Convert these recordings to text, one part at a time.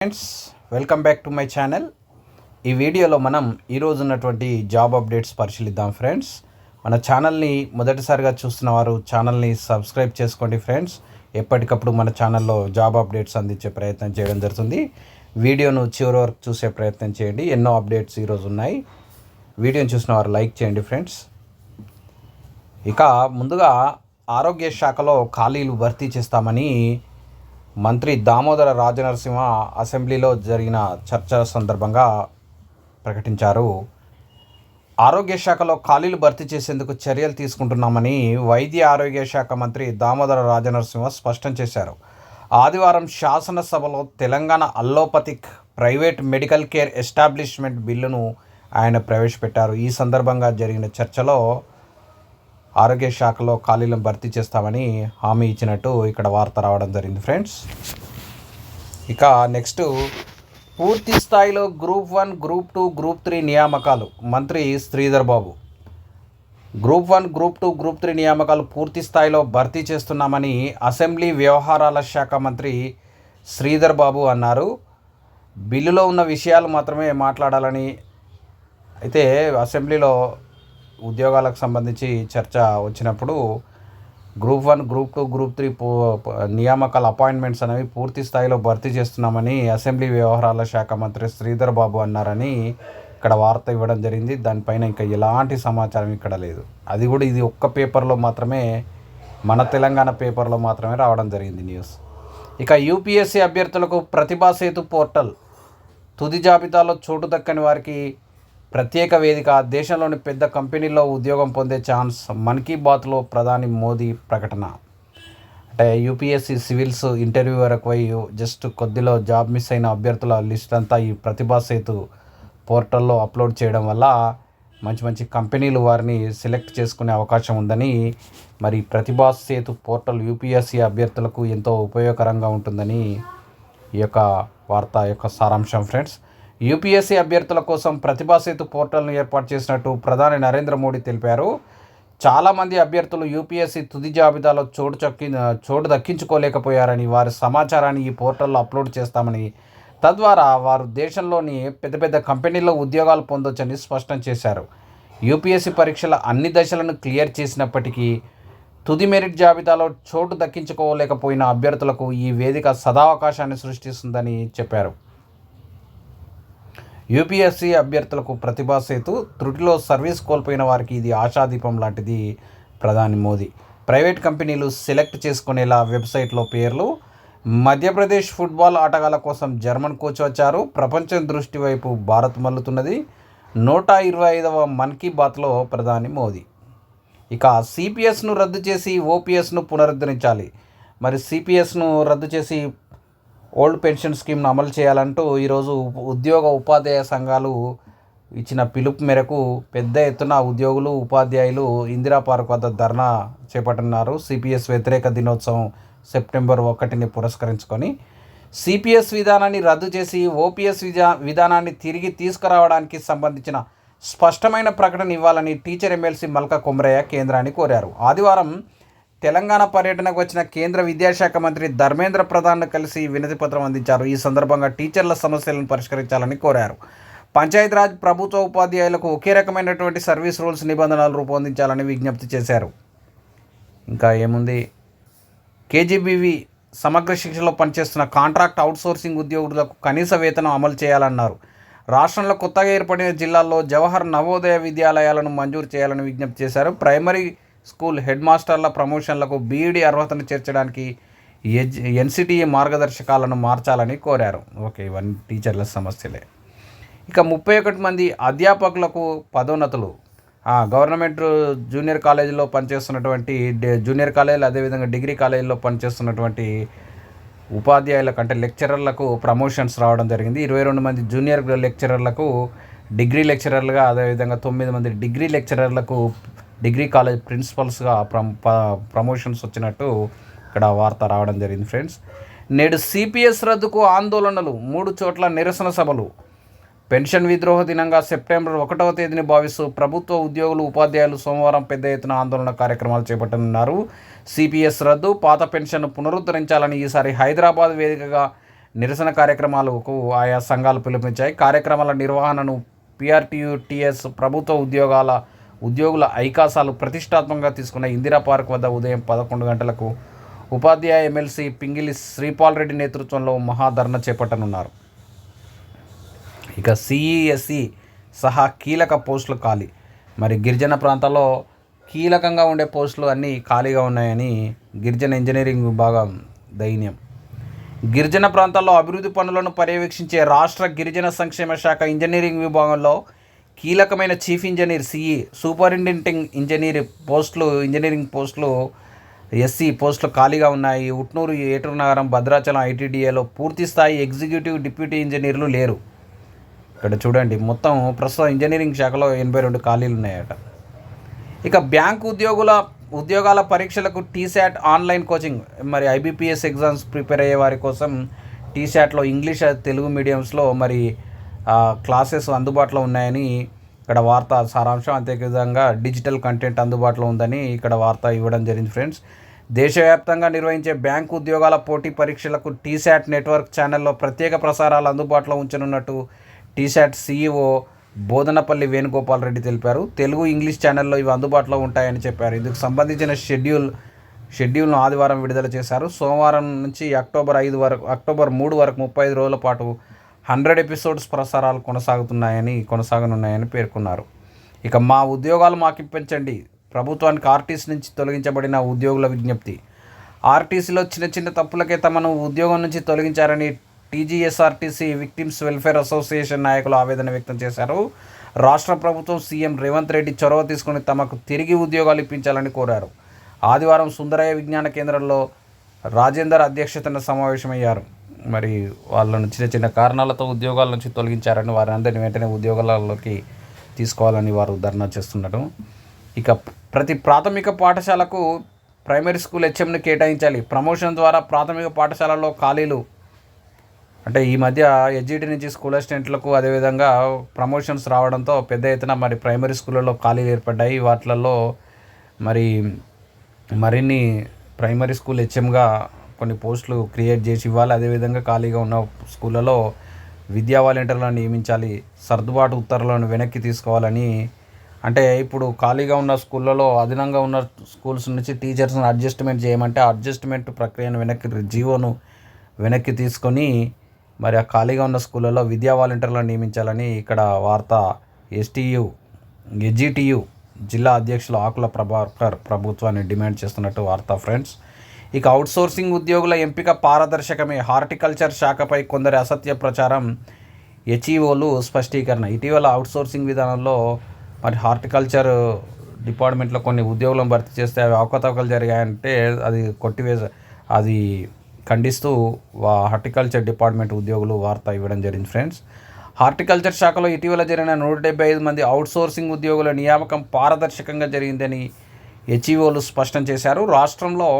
Friends welcome back to my channel ఈ వీడియోలో మనం ఈరోజు ఉన్నటువంటి జాబ్ అప్డేట్స్ పరిశీలిద్దాం ఫ్రెండ్స్ మన ఛానల్ని మొదటిసారిగా చూస్తున్న వారు ఛానల్ని సబ్స్క్రైబ్ చేసుకోండి ఫ్రెండ్స్ ఎప్పటికప్పుడు మన ఛానల్లో జాబ్ అప్డేట్స్ అందించే ప్రయత్నం చేయడం జరుగుతుంది. వీడియోను చివరి వరకు చూసే ప్రయత్నం చేయండి. ఎన్నో అప్డేట్స్ ఈరోజు ఉన్నాయి. వీడియోని చూసిన వారు లైక్ చేయండి ఫ్రెండ్స్ ఇక ముందుగా ఆరోగ్య శాఖలో ఖాళీలు భర్తీ చేస్తామని మంత్రి దామోదర రాజనరసింహ అసెంబ్లీలో జరిగిన చర్చ సందర్భంగా ప్రకటించారు. ఆరోగ్య శాఖలో ఖాళీలు భర్తీ చేసేందుకు చర్యలు తీసుకుంటున్నామని వైద్య ఆరోగ్య శాఖ మంత్రి దామోదర రాజనరసింహ స్పష్టం చేశారు. ఆదివారం శాసనసభలో Telangana allopathic private medical care establishment బిల్లును ఆయన ప్రవేశపెట్టారు. ఈ సందర్భంగా జరిగిన చర్చలో ఆరోగ్య శాఖలో ఖాళీలను భర్తీ చేస్తామని హామీ ఇచ్చినట్టు ఇక్కడ వార్త రావడం జరిగింది ఫ్రెండ్స్. ఇక నెక్స్ట్ పూర్తి స్థాయిలో group one group two group three నియామకాలు. మంత్రి Sridhar Babu. Group one group two group three నియామకాలు పూర్తి స్థాయిలో భర్తీ చేస్తున్నామని అసెంబ్లీ వ్యవహారాల శాఖ మంత్రి శ్రీధర్ బాబు అన్నారు. బిల్లులో ఉన్న విషయాలు మాత్రమే మాట్లాడాలని అయితే అసెంబ్లీలో ఉద్యోగాలకు సంబంధించి చర్చ వచ్చినప్పుడు group one group two group three నియామకాల అపాయింట్మెంట్స్ అనేవి పూర్తి స్థాయిలో భర్తీ చేస్తున్నామని అసెంబ్లీ వ్యవహారాల శాఖ మంత్రి శ్రీధర్ బాబు అన్నారని ఇక్కడ వార్త ఇవ్వడం జరిగింది. దానిపైన ఇంకా ఎలాంటి సమాచారం ఇక్కడ లేదు. అది కూడా ఇది ఒక్క పేపర్లో మాత్రమే మన తెలంగాణ పేపర్లో మాత్రమే రావడం జరిగింది న్యూస్. ఇక యూపీఎస్సీ అభ్యర్థులకు ప్రతిభా సేతు పోర్టల్ తుది జాబితాలో చోటు దక్కని వారికి ప్రత్యేక వేదిక దేశంలోని పెద్ద కంపెనీల్లో ఉద్యోగం పొందే ఛాన్స్ మన్ కీ బాత్లో ప్రధాని మోదీ ప్రకటన. అంటే యూపీఎస్సీ సివిల్స్ ఇంటర్వ్యూ వరకు పోయి జస్ట్ కొద్దిలో జాబ్ మిస్ అయిన అభ్యర్థుల లిస్ట్ అంతా ఈ ప్రతిభా సేతు పోర్టల్లో అప్లోడ్ చేయడం వల్ల మంచి మంచి కంపెనీలు వారిని సెలెక్ట్ చేసుకునే అవకాశం ఉందని మరి ప్రతిభా సేతు పోర్టల్ యూపీఎస్సీ అభ్యర్థులకు ఎంతో ఉపయోగకరంగా ఉంటుందని ఈ యొక్క వార్త యొక్క సారాంశం ఫ్రెండ్స్. యూపీఎస్సీ అభ్యర్థుల కోసం ప్రతిభా సేతు పోర్టల్ను ఏర్పాటు చేసినట్టు ప్రధాని నరేంద్ర మోడీ తెలిపారు. చాలామంది అభ్యర్థులు యూపీఎస్సీ తుది జాబితాలో చోటు చక్కి చోటు దక్కించుకోలేకపోయారని వారి సమాచారాన్ని ఈ పోర్టల్లో అప్లోడ్ చేస్తామని తద్వారా వారు దేశంలోని పెద్ద పెద్ద కంపెనీల్లో ఉద్యోగాలు పొందొచ్చని స్పష్టం చేశారు. యూపీఎస్సీ పరీక్షల అన్ని దశలను క్లియర్ చేసినప్పటికీ తుది మెరిట్ జాబితాలో చోటు దక్కించుకోలేకపోయిన అభ్యర్థులకు ఈ వేదిక సదావకాశాన్ని సృష్టిస్తుందని చెప్పారు. యూపీఎస్సీ అభ్యర్థులకు ప్రతిభా సేతు త్రుటిలో సర్వీస్ కోల్పోయిన వారికి ఇది ఆశాదీపం లాంటిది ప్రధాని మోదీ. ప్రైవేట్ కంపెనీలు సెలెక్ట్ చేసుకునేలా వెబ్సైట్లో పేర్లు మధ్యప్రదేశ్ ఫుట్బాల్ ఆటగాళ్ళ కోసం జర్మన్ కోచ్ వచ్చారు. ప్రపంచం దృష్టి వైపు భారత్ మల్లుతున్నది. నూట ఇరవై ఐదవ మన్ కీ బాత్లో ప్రధాని మోదీ. ఇక సిపిఎస్ను రద్దు చేసి ఓపీఎస్ను పునరుద్ధరించాలి. మరి సిపిఎస్ను రద్దు చేసి ఓల్డ్ పెన్షన్ స్కీమ్ను అమలు చేయాలంటూ ఈరోజు ఉద్యోగ ఉపాధ్యాయ సంఘాలు ఇచ్చిన పిలుపు మేరకు పెద్ద ఎత్తున ఉద్యోగులు ఉపాధ్యాయులు ఇందిరా పార్క్ వద్ద ధర్నా చేపట్టనున్నారు. సిపిఎస్ వ్యతిరేక దినోత్సవం సెప్టెంబర్ ఒకటిని పురస్కరించుకొని సిపిఎస్ విధానాన్ని రద్దు చేసి ఓపీఎస్ విధా విధానాన్ని తిరిగి తీసుకురావడానికి సంబంధించిన స్పష్టమైన ప్రకటన ఇవ్వాలని టీచర్ ఎమ్మెల్సీ మల్క కుమ్రయ్య కేంద్రాన్ని కోరారు. ఆదివారం తెలంగాణ పర్యటనకు వచ్చిన కేంద్ర విద్యాశాఖ మంత్రి ధర్మేంద్ర ప్రధాన్ను కలిసి వినతి పత్రం అందించారు. ఈ సందర్భంగా టీచర్ల సమస్యలను పరిష్కరించాలని కోరారు. పంచాయతీరాజ్ ప్రభుత్వ ఉపాధ్యాయులకు ఒకే రకమైనటువంటి సర్వీస్ రూల్స్ నిబంధనలు రూపొందించాలని విజ్ఞప్తి చేశారు. ఇంకా ఏముంది? కేజీబీవి సమగ్ర శిక్షలో పనిచేస్తున్న కాంట్రాక్ట్ అవుట్సోర్సింగ్ ఉద్యోగులకు కనీస వేతనం అమలు చేయాలన్నారు. రాష్ట్రంలో కొత్తగా ఏర్పడిన జిల్లాల్లో జవహర్ నవోదయ విద్యాలయాలను మంజూరు చేయాలని విజ్ఞప్తి చేశారు. ప్రైమరీ స్కూల్ హెడ్ మాస్టర్ల ప్రమోషన్లకు బీఈడి అర్హతను చేర్చడానికి ఎజ్ ఎన్సిటిఈ మార్గదర్శకాలను మార్చాలని కోరారు. ఓకే ఇవన్నీ టీచర్ల సమస్యలే. ఇక ముప్పై ఒకటి మంది అధ్యాపకులకు పదోన్నతులు. గవర్నమెంట్ జూనియర్ కాలేజీలో పనిచేస్తున్నటువంటి జూనియర్ కాలేజీలు అదేవిధంగా డిగ్రీ కాలేజీలో పనిచేస్తున్నటువంటి ఉపాధ్యాయులకు అంటే లెక్చరర్లకు ప్రమోషన్స్ రావడం జరిగింది. ఇరవై రెండు మంది జూనియర్ లెక్చరర్లకు డిగ్రీ లెక్చరర్లుగా అదేవిధంగా తొమ్మిది మంది డిగ్రీ లెక్చరర్లకు డిగ్రీ కాలేజ్ ప్రిన్సిపల్స్గా ప్రమోషన్స్ వచ్చినట్టు ఇక్కడ వార్త రావడం జరిగింది ఫ్రెండ్స్. నేడు సిపిఎస్ రద్దుకు ఆందోళనలు మూడు చోట్ల నిరసన సభలు. పెన్షన్ విద్రోహ దినంగా సెప్టెంబర్ ఒకటవ తేదీని భావిస్తూ ప్రభుత్వ ఉద్యోగులు ఉపాధ్యాయులు సోమవారం పెద్ద ఎత్తున ఆందోళన కార్యక్రమాలు చేపట్టనున్నారు. సిపిఎస్ రద్దు పాత పెన్షన్ను పునరుద్ధరించాలని ఈసారి హైదరాబాద్ వేదికగా నిరసన కార్యక్రమాలకు ఆయా సంఘాలు పిలుపునిచ్చాయి. కార్యక్రమాల నిర్వహణను పిఆర్టీయుటిఎస్ ప్రభుత్వ ఉద్యోగాల ఉద్యోగుల ఐకాసాలు ప్రతిష్టాత్మకంగా తీసుకున్న ఇందిరా పార్క్ వద్ద ఉదయం పదకొండు గంటలకు ఉపాధ్యాయ ఎమ్మెల్సీ పింగిలి శ్రీపాల్ రెడ్డి నేతృత్వంలో మహాధర్ణ చేపట్టనున్నారు. ఇక సిఈఎస్సి సహా కీలక పోస్టులు ఖాళీ. మరి గిరిజన ప్రాంతాల్లో కీలకంగా ఉండే పోస్టులు అన్నీ ఖాళీగా ఉన్నాయని గిరిజన ఇంజనీరింగ్ విభాగం దైన్యం. గిరిజన ప్రాంతాల్లో అభివృద్ధి పనులను పర్యవేక్షించే రాష్ట్ర గిరిజన సంక్షేమ శాఖ ఇంజనీరింగ్ విభాగంలో కీలకమైన chief engineer CE superintendent engineer పోస్టులు ఇంజనీరింగ్ పోస్టులు ఎస్సీ పోస్టులు ఖాళీగా ఉన్నాయి. ఉట్నూరు ఏటూరు నగరం భద్రాచలం ఐటీడీఏలో పూర్తి స్థాయి ఎగ్జిక్యూటివ్ డిప్యూటీ ఇంజనీర్లు లేరు. ఇక్కడ చూడండి మొత్తం ప్రస్తుతం ఇంజనీరింగ్ శాఖలో ఎనభై రెండు ఖాళీలు ఉన్నాయట. ఇక బ్యాంకు ఉద్యోగుల ఉద్యోగాల పరీక్షలకు టీశాట్ ఆన్లైన్ కోచింగ్ మరి ఐబీపీఎస్ ఎగ్జామ్స్ ప్రిపేర్ అయ్యే వారి కోసం టీశాట్లో ఇంగ్లీష్ తెలుగు మీడియంస్లో మరి క్లాసెస్ అందుబాటులో ఉన్నాయని ఇక్కడ వార్త సారాంశం. అంతేవిధంగా డిజిటల్ కంటెంట్ అందుబాటులో ఉందని ఇక్కడ వార్త ఇవ్వడం జరిగింది ఫ్రెండ్స్. దేశవ్యాప్తంగా నిర్వహించే బ్యాంకు ఉద్యోగాల పోటీ పరీక్షలకు టీశాట్ నెట్వర్క్ ఛానల్లో ప్రత్యేక ప్రసారాలు అందుబాటులో ఉంచనున్నట్టు టీశాట్ సీఈఓ బోధనపల్లి వేణుగోపాల్ రెడ్డి తెలిపారు. తెలుగు ఇంగ్లీష్ ఛానల్లో ఇవి అందుబాటులో ఉంటాయని చెప్పారు. ఇందుకు సంబంధించిన షెడ్యూల్ షెడ్యూల్ను ఆదివారం విడుదల చేశారు. సోమవారం నుంచి అక్టోబర్ ఐదు వరకు అక్టోబర్ మూడు వరకు ముప్పై ఐదు రోజుల పాటు హండ్రెడ్ ఎపిసోడ్స్ ప్రసారాలు కొనసాగుతున్నాయని కొనసాగనున్నాయని పేర్కొన్నారు. ఇక మా ఉద్యోగాలు మాకు ఇప్పించండి ప్రభుత్వానికి ఆర్టీసీ నుంచి తొలగించబడిన ఉద్యోగుల విజ్ఞప్తి. ఆర్టీసీలో చిన్న చిన్న తప్పులకే తమను ఉద్యోగం నుంచి తొలగించారని టీజీఎస్ఆర్టీసీ విక్టిమ్స్ వెల్ఫేర్ అసోసియేషన్ నాయకులు ఆవేదన వ్యక్తం చేశారు. రాష్ట్ర ప్రభుత్వం సీఎం రేవంత్ రెడ్డి చొరవ తీసుకుని తమకు తిరిగి ఉద్యోగాలు ఇప్పించాలని కోరారు. ఆదివారం సుందరయ్య విజ్ఞాన కేంద్రంలో రాజేందర్ అధ్యక్షతన సమావేశమయ్యారు. మరి వాళ్ళను చిన్న చిన్న కారణాలతో ఉద్యోగాల నుంచి తొలగించారని వారందరిని వెంటనే ఉద్యోగాలలోకి తీసుకోవాలని వారు ధర్నా చేస్తున్నారు. ఇక ప్రతి ప్రాథమిక పాఠశాలకు ప్రైమరీ స్కూల్ హెచ్ఎంని కేటాయించాలి. ప్రమోషన్ ద్వారా ప్రాథమిక పాఠశాలలో ఖాళీలు అంటే ఈ మధ్య ఎడ్జిటి నుంచి స్కూల్ అసిస్టెంట్లకు అదేవిధంగా ప్రమోషన్స్ రావడంతో పెద్ద ఎత్తున మరి ప్రైమరీ స్కూళ్ళలో ఖాళీలు ఏర్పడ్డాయి. వాటిలలో మరి మరిన్ని ప్రైమరీ స్కూల్ హెచ్ఎంగా కొన్ని పోస్టులు క్రియేట్ చేసి ఇవ్వాలి. అదేవిధంగా ఖాళీగా ఉన్న స్కూళ్ళలో విద్యా వాలంటీర్లను నియమించాలి సర్దుబాటు ఉత్తర్వులను వెనక్కి తీసుకోవాలని. అంటే ఇప్పుడు ఖాళీగా ఉన్న స్కూళ్ళలో అదనంగా ఉన్న స్కూల్స్ నుంచి టీచర్స్ని అడ్జస్ట్మెంట్ చేయమంటే అడ్జస్ట్మెంట్ ప్రక్రియను వెనక్కి జీవోను వెనక్కి తీసుకొని మరి ఆ ఖాళీగా ఉన్న స్కూళ్ళలో విద్యా వాలంటీర్లను నియమించాలని ఇక్కడ వార్త ఎస్టీయు ఎజిటియు జిల్లా అధ్యక్షులు ఆకుల ప్రభాకర్ ప్రభుత్వాన్ని డిమాండ్ చేస్తున్నట్టు వార్త ఫ్రెండ్స్. ఇక అవుట్సోర్సింగ్ ఉద్యోగుల ఎంపిక పారదర్శకమే. హార్టికల్చర్ శాఖపై కొందరి అసత్య ప్రచారం. హెచ్ఈఓలు స్పష్టీకరణ. ఇటీవల అవుట్సోర్సింగ్ విధానంలో మరి హార్టికల్చర్ డిపార్ట్మెంట్లో కొన్ని ఉద్యోగులను భర్తీ చేస్తే అవి అవకతవకలు జరిగాయంటే అది కొట్టివేస అది ఖండిస్తూ హార్టికల్చర్ డిపార్ట్మెంట్ ఉద్యోగులు వార్త ఇవ్వడం జరిగింది ఫ్రెండ్స్. హార్టికల్చర్ శాఖలో ఇటీవల జరిగిన నూట డెబ్బై ఐదు మంది అవుట్సోర్సింగ్ ఉద్యోగుల నియామకం పారదర్శకంగా జరిగిందని హెచ్ఈఓలు స్పష్టం చేశారు. రాష్ట్రంలో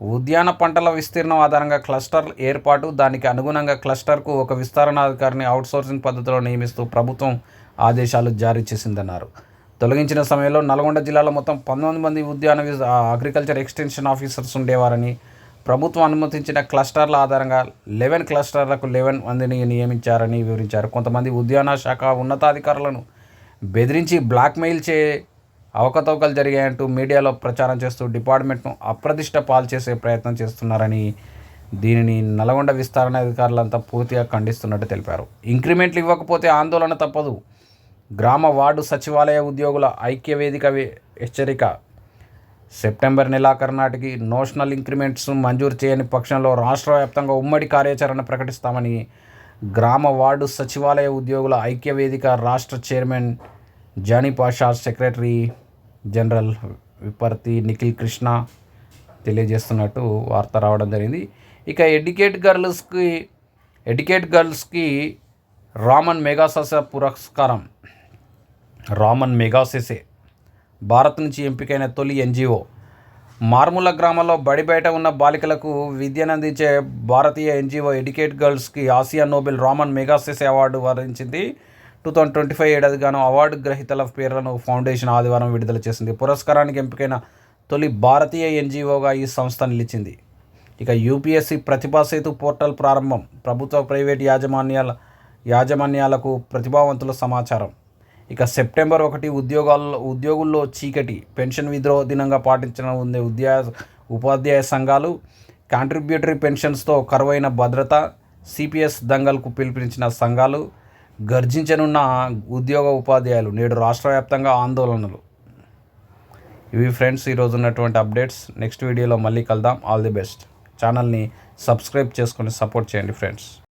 ఉద్యాన పంటల విస్తీర్ణం ఆధారంగా క్లస్టర్ ఏర్పాటు దానికి అనుగుణంగా క్లస్టర్కు ఒక విస్తరణాధికారిని అవుట్సోర్సింగ్ పద్ధతిలో నియమిస్తూ ప్రభుత్వం ఆదేశాలు జారీ చేసిందన్నారు. తొలగించిన సమయంలో నల్గొండ జిల్లాలో మొత్తం పంతొమ్మిది మంది ఉద్యాన అగ్రికల్చర్ ఎక్స్టెన్షన్ ఆఫీసర్స్ ఉండేవారని ప్రభుత్వం అనుమతించిన క్లస్టర్ల ఆధారంగా లెవెన్ క్లస్టర్లకు లెవెన్ మందిని నియమించారని వివరించారు. కొంతమంది ఉద్యాన శాఖ ఉన్నతాధికారులను బెదిరించి బ్లాక్మెయిల్ చే అవకతవకలు జరిగాయంటూ మీడియాలో ప్రచారం చేస్తూ డిపార్ట్మెంట్ను అప్రదిష్ట పాలు చేసే ప్రయత్నం చేస్తున్నారని దీనిని నల్గొండ విస్తరణ అధికారులంతా పూర్తిగా ఖండిస్తున్నట్టు తెలిపారు. ఇంక్రిమెంట్లు ఇవ్వకపోతే ఆందోళన తప్పదు. గ్రామ వార్డు సచివాలయ ఉద్యోగుల ఐక్య వేదిక హెచ్చరిక. సెప్టెంబర్ నెలాఖరు నాటికి నోషనల్ ఇంక్రిమెంట్స్ మంజూరు చేయని పక్షంలో రాష్ట్ర వ్యాప్తంగా ఉమ్మడి కార్యాచరణ ప్రకటిస్తామని గ్రామ వార్డు సచివాలయ ఉద్యోగుల ఐక్య వేదిక రాష్ట్ర chairman Jani Pasha secretary general Viparthi Nikhil Krishna తెలియజేస్తున్నట్టు వార్త రావడం జరిగింది. ఇక ఎడ్యుకేట్ గర్ల్స్కి ఎడ్యుకేట్ గర్ల్స్కి రామన్ మెగాసస పురస్కారం. రామన్ మెగాసెసే. భారత్ నుంచి ఎంపికైన తొలి ఎన్జిఓ. మార్ముల గ్రామంలో బడి బయట ఉన్న బాలికలకు విద్యనందించే భారతీయ ఎన్జిఓ ఎడ్యుకేట్ గర్ల్స్కి Asia Nobel Raman Magsaysay award వరించింది. టూ థౌజండ్ ట్వంటీ ఫైవ్ ఏడాది గాను అవార్డు గ్రహీతల పేర్లను ఫౌండేషన్ ఆదివారం విడుదల చేసింది. పురస్కారానికి ఎంపికైన తొలి భారతీయ ఎన్జిఓగా ఈ సంస్థ నిలిచింది. ఇక యూపీఎస్సీ ప్రతిభా సేతు పోర్టల్ ప్రారంభం. ప్రభుత్వ ప్రైవేట్ యాజమాన్యాల యాజమాన్యాలకు ప్రతిభావంతుల సమాచారం. ఇక సెప్టెంబర్ ఒకటి ఉద్యోగాల్లో ఉద్యోగుల్లో చీకటి పెన్షన్ విద్రోహ దినంగా పాటించడం ఉంది ఉద్యా ఉపాధ్యాయ సంఘాలు. కాంట్రిబ్యూటరీ పెన్షన్స్తో కరువైన భద్రత సిపిఎస్ దంగల్కు పిలుపునిచ్చిన సంఘాలు. గర్జించనున్న ఉద్యోగ ఉపాధ్యాయులు నేడు రాష్ట్ర వ్యాప్తంగా ఆందోళనలు. ఇవి ఫ్రెండ్స్ ఈరోజు ఉన్నటువంటి అప్డేట్స్. నెక్స్ట్ వీడియోలో మళ్ళీ కలుద్దాం. All the best. ఛానల్ని సబ్స్క్రైబ్ చేసుకొని సపోర్ట్ చేయండి ఫ్రెండ్స్.